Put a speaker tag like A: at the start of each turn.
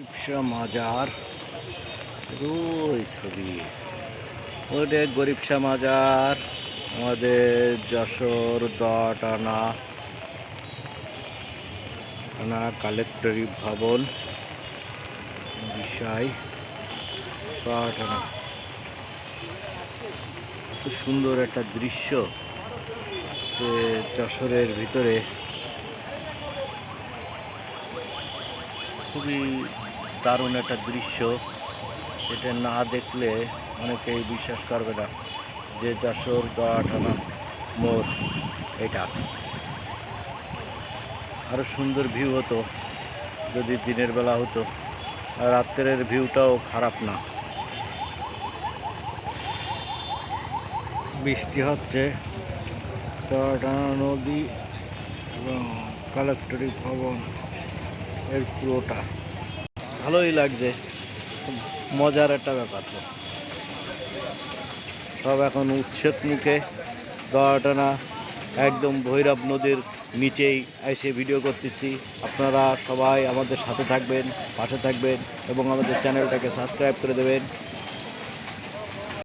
A: গরিবশা মাজার। ওই ছবি। ওটা গরিবসা মাজার। আমাদের যশোর দটানা টানা কালেক্টরি ভবন। বিষয়। দটানা খুব সুন্দর একটা দৃশ্য। যশোরের ভিতরে। খুবই দারুণ একটা দৃশ্য। এটা না দেখলে অনেকেই বিশ্বাস করবে না যে যশোর দোয়াটানা মোড় এটা। আরও সুন্দর ভিউ হতো যদি দিনের বেলা হতো, আর রাত্রের ভিউটাও খারাপ না। বৃষ্টি হচ্ছে দোয়াটানা নদী এবং কালেক্টরি ভবন এর পুরোটা। ভালোই লাগছে। মজার একটা ব্যাপার তো। সব এখন উচ্ছেদ মুখে। দোয়াটানা একদম ভৈরব নদীর নিচেই এসে ভিডিও করতেছি। আপনারা সবাই আমাদের সাথে থাকবেন, পাশে থাকবেন এবং আমাদের চ্যানেলটাকে সাবস্ক্রাইব করে দেবেন।